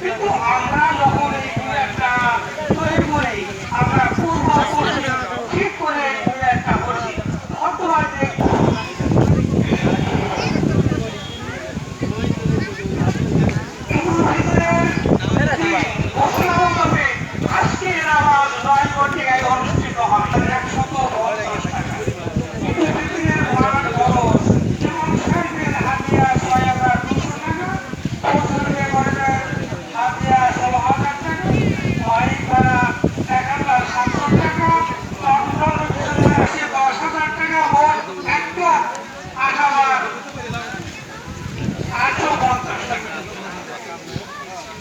কিন্তু আমরা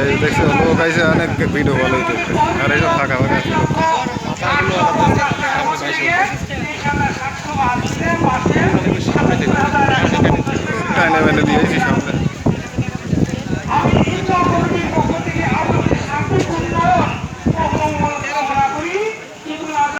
এই দেখছে লোক আইসে অনেক ভিড ভালো দেখবে আর এইসব ফাঁকা ফাঁকা টাইনে বেলে